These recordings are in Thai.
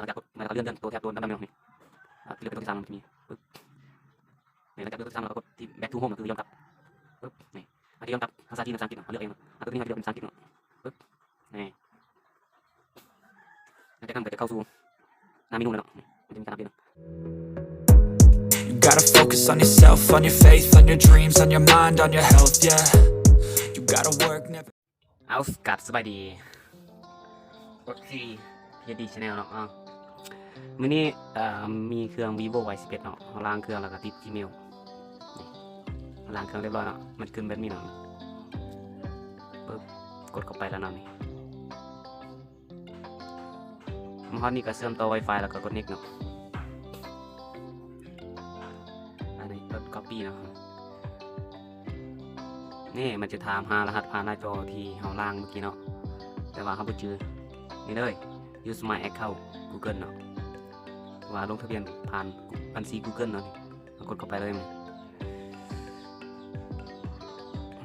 หลังจากกดมาแล้วก็เลื่อนเลื่อนตัวแทบตัวดำๆเนี่ยนี่อ่าเลือกเป็นตัวที่สามมันจะมีปึ๊บนี่หลังจากเลือกตัวที่สามเราก็กดที่ back to home ก็คือย้อนกลับปึ๊บนี่อันที่ย้อนกลับภาษาจีนภาษาอังกฤษเนาะเราเลือกเองเนาะอันตัวนี้เราจะเลือกเป็นภาษาอังกฤษเนาะปึ๊บนี่หลังจากนั้นก็จะเข้าสู่หน้าเมนูแล้วเนาะนี่มันจะมีการอัปเดตเนาะ You gotta focus on yourself, on your faith, on your dreams, on your mind, on your health, yeah. You gotta work, never. เอากัดสบายดีกดที่พีดีชแนลเนาะอะ มือนี้เอ่อมีเครื่อง vivo y 11เนาะเอาล้างเครื่องแล้วก็ติด gmail ล้างเครื่องเรียบร้อยเนาะมันขึ้นแบบนี้เนาะปึ๊บกดเข้าไปแล้วเนาะนี่มฮอนี่ก็เชื่อมต่อ Wi-Fi แล้วก็กด next เนาะอันนี้กด copy เนาะนี่มันจะถามหารหัสผ่านหน้าจอที่เราล่างเมื่อกี้เนาะแต่ว่าเขาไม่เจอนี่เลย use my account Google เนาะ ว่าลงทะเบียนผ่านบัญชี Google เนาะกดเข้าไปเลยมัน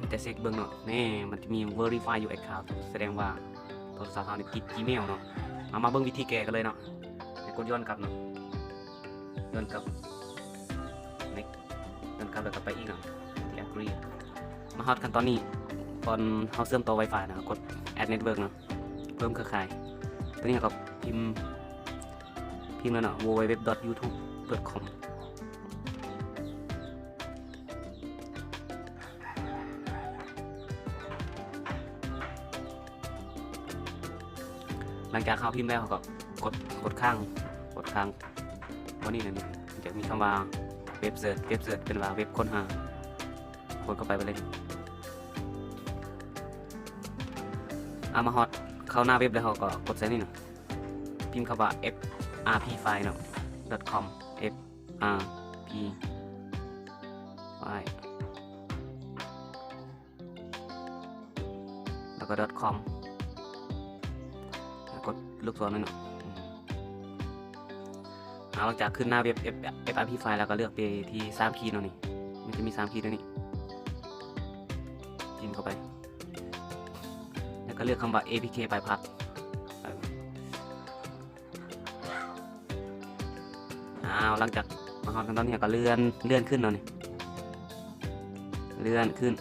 มันจะเช็คเบิ้งเนาะนี่มันจะมี verify your account แสดงว่าโทรศัพท์เราเนี่ยติด Gmail เนาะเอามาเบิ้งวิธีแก้กันเลยเนาะกดย้อนกลับเนาะย้อนกลับ next ย้อนกลับแล้วก็ไปอีกเนาะที่ agree มาฮอตกันตอนนี้ตอนเขาเชื่อมต่อ Wi-Fi นะครับกด add network เนาะเพิ่มเครือข่ายตัวนี้ก็พิมพ์ พิมพ์แล้วเนาะ www.youtube.com หลังจากเข้าพิมพ์แล้วเขาก็กดกดข้างกดข้างวันนี้เนี่ยจะมีคำว่าเว็บเสิร์ชเว็บเสิร์ชเป็นว่าเว็บค้นหากดเข้าไปไปเลยอามาฮอตเข้าหน้าเว็บแล้วเขาก็กดใส่นี่เนาะพิมพ์คำว่า f r p file เนาะ com f r p file แล้วก็ com กดลูกศรนั่นเนาะเอาหลังจากขึ้นหน้าเว็บ frp. file แล้วก็เลือกไปที่3คีย์เนาะนี่ มันจะมี3คีย์ด้วยนี่จิ้มเข้าไป แล้วก็เลือกคำว่า apk bypass อ้าวหลังจากมาฮอตกันตอนนี้ก็เลื่อนเลื่อนขึ้นเนาะนี่เลื่อนขึ้น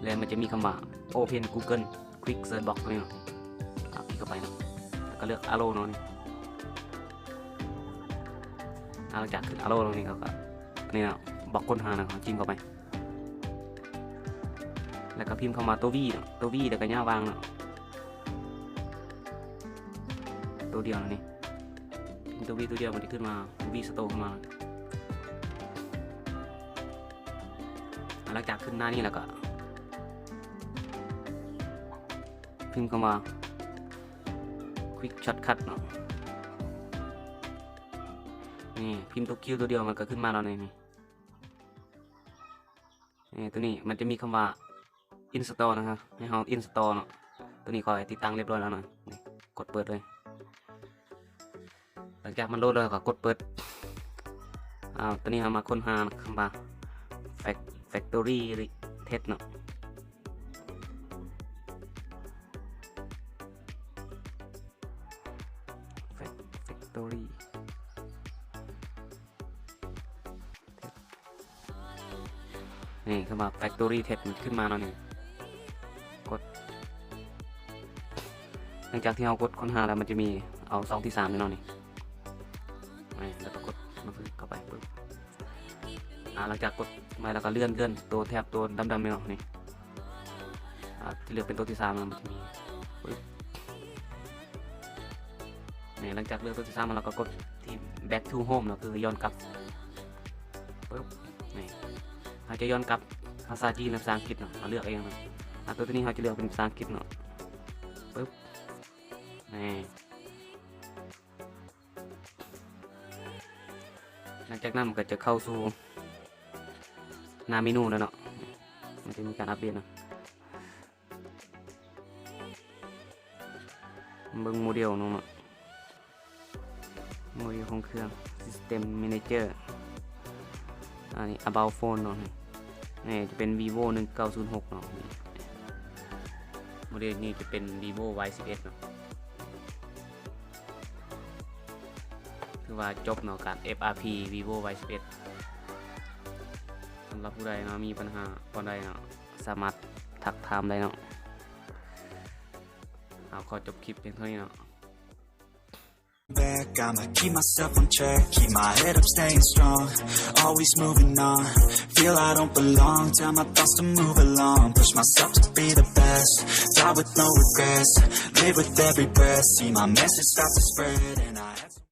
เลื่อนมันจะมีคำว่า open google quick search box ตรงนี้เนาะอะคลิกเข้าไปเนาะแล้วก็เลือก arrow เนาะนี่หลังจากขึ้น arrow ตรงนี้เขาก็นี่เนาะบอกค้นหาเนาะจิ้มเข้าไป แล้วก็พิมพ์เข้ามาตัววีเนาะตัววีแล้วก็ย่าวางเนาะตัวเดียวเนาะนี่ พิมพ์ตัววีตัวเดียวมันจะขึ้นมาวีสโตขึ้นมาหลังจากขึ้นหน้านี่แล้วก็พิมพ์เข้ามา quick shortcut เนาะนี่พิมพ์ตัวคิวตัวเดียวมันก็ขึ้นมาแล้วนี่นี่ตัวนี้มันจะมีคำว่า install นะครับให้เรา install เนาะตัวนี้ก็ติดตั้งเรียบร้อยแล้วเนาะนี่กดเปิดเลย ลังจากมันโหลดแล้วก็กดเปิดอ้าตัวนี้เรามาค้นหาคำว่า factory test เนาะ factory นี่คำว่า factory test มันขึ้นมาแล้วนี่ กด หลังจากที่เรากดค้นหาแล้วมันจะมีเอาซองที่สามนี่เนาะนี่นี่ แล้วก็กดมาพึ่งเข้าไปปึ๊บอ่าหลังจากกดมาแล้วก็เลื่อนเลื่อนตัวแทบตัวดำๆนี่เนาะนี่อ่าที่เหลือกเป็นตัวที่สามมันจะมีปึ๊บนี่หลังจากเลือกตัวที่สามมาเราก็กดที่ back to home เนาะคือย้อนกลับปึ๊บนี่เราจจะย้อนกลับภาษาจีนภาษาอังกฤษเนาะเราเลือกเองเนาะตัวนี้เราจะเลือกเป็นภาษาอังกฤษเนาะปึ๊บนี่ หลังจากนั้นมันก็จะเข้าสู่หน้าเมนูแล้วเนาะ มันจะมีการอัปเดตเนาะเบิ่งโมเดลเนาะโมเดลของเครื่อง System Manager อันนี้ About Phone เนาะนี่จะเป็น vivo 1906เนาะโมเดลนี้จะเป็น vivo y 11เนาะ ถือว่าจบเนาะการ FRP vivo y 11 สำหรับผู้ใดเนาะมีปัญหาผู้ใดเนาะสามารถทักถามได้เนาะเอาขอจบคลิปเพียงเท่านี้เนาะ back I'ma keep myself on track Keep my head up, staying strong Always moving on Feel I don't belong Tell my thoughts to move along Push myself to be the best Die with no regrets Live with every breath See my message start to spread and